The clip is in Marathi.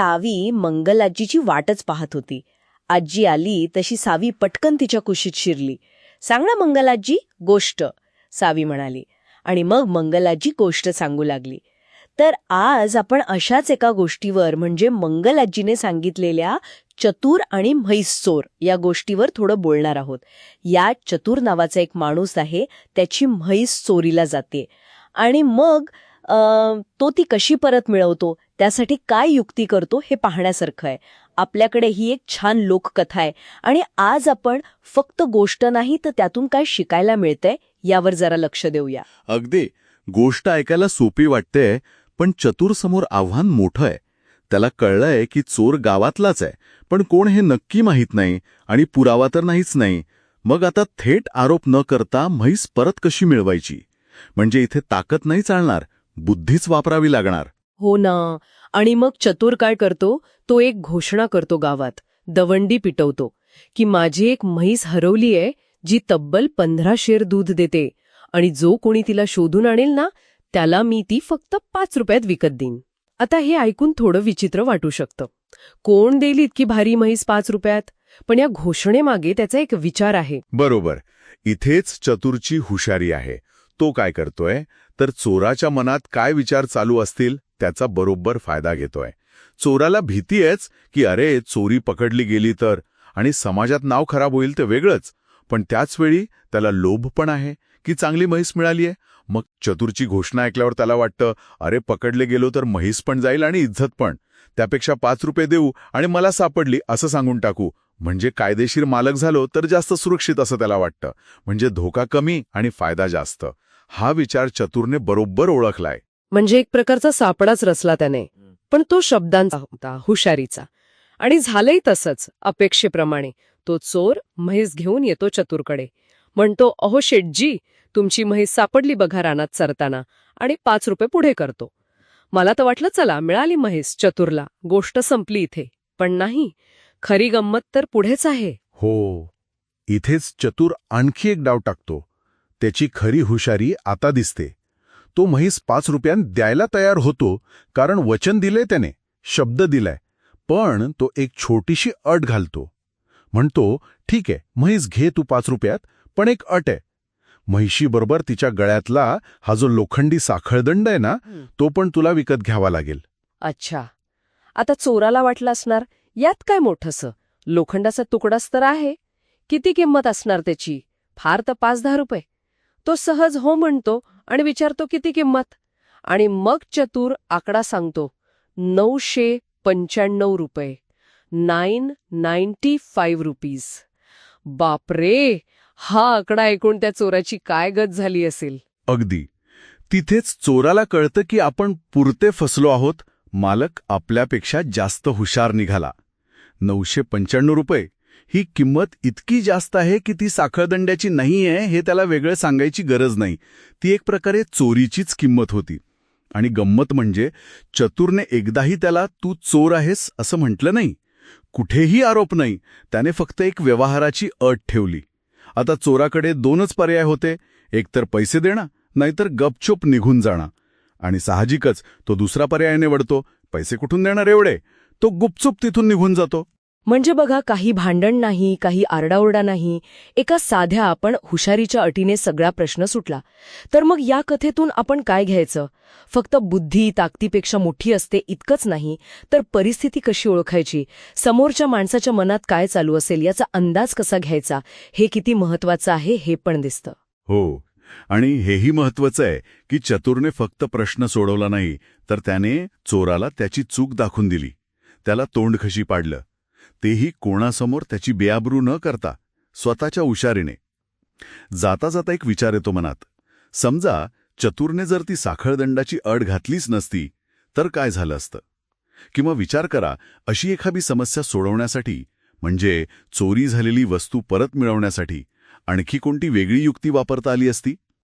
सावी मंगलाजीची वाटच पाहत होती. आजी आली तशी सावी पटकन तिच्या कुशीत शिरली. सांग ना मंगलाजी गोष्ट सावी म्हणाली. आणि मग मंगलाजी गोष्ट सांगू लागली. तर आज आपण अशाच एका गोष्टीवर म्हणजे मंगलाजीने सांगितलेल्या चतुर आणि म्हैस चोर या गोष्टीवर थोडं बोलणार आहोत. या चतुर नावाचा एक माणूस आहे त्याची म्हैस चोरीला जाते. आणि मग तो ती कशी परत मिळवतो? त्यासाठी काय युक्ती करतो हे पाहण्यासारखं आहे. आपल्याकडे ही एक छान लोककथा आहे. आणि आज आपण फक्त गोष्ट नाही तर त्यातून काय शिकायला मिळतंय? यावर जरा लक्ष देऊया. अगदी. गोष्ट ऐकायला सोपी वाटते पण चतुर समोर आव्हान मोठं आहे. त्याला कळलंय की चोर गावातलाच आहे पण कोण हे नक्की माहीत नाही आणि पुरावा तर नाहीच नाही. मग आता थेट आरोप न करता म्हैस परत कशी मिळवायची? म्हणजे इथे ताकद नाही चालणार बुद्धीच वापरावी लागणार. हो ना. आणि मग चतुर काय करतो? तो एक घोषणा करतो गावात. दवंडी पिटवतो. की माझी एक म्हैस हरवली आहे जी तब्बल पंधरा शेर दूध देते. आणि जो कोणी तिला शोधून आणेल ना त्याला मी ती फक्त पाच रुपयात विकत देईन. आता हे ऐकून थोडं विचित्र वाटू शकतं. कोण देईल इतकी भारी म्हैस पाच रुपयात? पण या घोषणेमागे त्याचा एक विचार आहे. बरोबर. इथेच चतुरची हुशारी आहे. तो काय करतोय? तर चोराच्या मनात काय विचार चालू असतील त्याचा बरोबर फायदा घेतोय. चोराला भीती आहेच की अरे चोरी पकडली गेली तर. आणि समाजात नाव खराब होईल ते वेगळंच. पण त्याचवेळी त्याला लोभ पण आहे की चांगली म्हैस मिळाली आहे. मग चतुरची घोषणा ऐकल्यावर त्याला वाटतं अरे पकडले गेलो तर म्हैस पण जाईल आणि इज्जत पण. त्यापेक्षा पाच रुपये देऊ आणि मला सापडली असं सांगून टाकू. म्हणजे कायदेशीर मालक झालो तर जास्त सुरक्षित असं त्याला वाटतं. म्हणजे धोका कमी आणि फायदा जास्त. हा विचार चतुरने बरोबर ओळखलाय. म्हणजे एक प्रकारचा सापडाच रचला त्याने. पण तो शब्दांचा होता हुशारीचा. आणि झालंय तसंच अपेक्षेप्रमाणे. तो चोर म्हैस घेऊन येतो चतुरकडे. म्हणतो अहो शेटजी तुमची म्हैस सापडली बघा रानात चरताना आणि पाच रुपये पुढे करतो. मला तर वाटलं चला मिळाली म्हैस चतुरला. गोष्ट संपली इथे. पण नाही. खरी गंमत तर पुढेच आहे. हो. इथेच चतुर आणखी एक डाव टाकतो. त्याची खरी हुशारी आता दिसते. तो म्हैस पाच रुपयां द्यायला तयार होतो कारण वचन दिले त्याने शब्द दिलाय पण तो एक छोटीशी अट घालतो. म्हणतो ठीक आहे म्हैस घे तू पाच रुपयात पण एक अट आहे. म्हैशीबरोबर तिच्या गळ्यातला हा जो लोखंडी साखळदंड आहे ना तो पण तुला विकत घ्यावा लागेल. अच्छा. आता चोराला वाटलं असणार यात काय मोठंसं? लोखंडाचा तुकडाच तर आहे. किती किंमत असणार त्याची? फार तर पाच दहा रुपये. तो सहज हो म्हणतो आणि विचारतो किती किंमत? आणि मग चतुर आकडा सांगतो नऊशे पंच्याण्णव रुपये. Nine ninety five rupees. बापरे! हा आकडा ऐकून त्या चोराची काय गत झाली असेल? अगदी. तिथेच चोराला कळतं की आपण पुरते फसलो आहोत. मालक आपल्यापेक्षा जास्त हुशार निघाला. नऊशे पंच्याण्णव रुपये. ही किंमत इतकी जास्त आहे की ती साखळदंड्याची नाही आहे हे त्याला वेगळं सांगायची गरज नाही. ती एक प्रकारे चोरीचीच किंमत होती. आणि गंमत म्हणजे चतुरने एकदाही त्याला तू चोर आहेस असं म्हटलं नाही. कुठेही आरोप नाही. त्याने फक्त एक व्यवहाराची अट ठेवली. आता चोराकडे दोनच पर्याय होते. एकतर पैसे देणं नाहीतर गपचूप निघून जाणं. आणि साहजिकच तो दुसरा पर्याय निवडतो पैसे कुठून देणार एवढे? तो गुपचूप तिथून निघून जातो. म्हणजे बघा काही भांडण नाही काही आरडाओरडा नाही. एका साध्या आपण हुशारीच्या अटीने सगळा प्रश्न सुटला. तर मग या कथेतून आपण काय घ्यायचं? फक्त बुद्धी ताकदीपेक्षा मोठी असते इतकंच नाही तर परिस्थिती कशी ओळखायची? समोरच्या माणसाच्या मनात काय चालू असेल याचा अंदाज कसा घ्यायचा? हे किती महत्वाचं आहे हे पण दिसतं. हो. आणि हेही महत्वाचं आहे की चतुरने फक्त प्रश्न सोडवला नाही तर त्याने चोराला त्याची चूक दाखवून दिली. त्याला तोंडखशी पाडलं. तेही कोणासमोर त्याची बेआबरू न करता स्वतःच्या हुशारीने जाता जाता एक विचार येतो मनात. समजा चतुरने जर ती साखळदंडाची अड घातलीच नसती तर काय झालं असतं? किंवा विचार करा अशी एखादी समस्या सोडवण्यासाठी म्हणजे चोरी झालेली वस्तू परत मिळवण्यासाठी आणखी कोणती वेगळी युक्ती वापरता आली असती?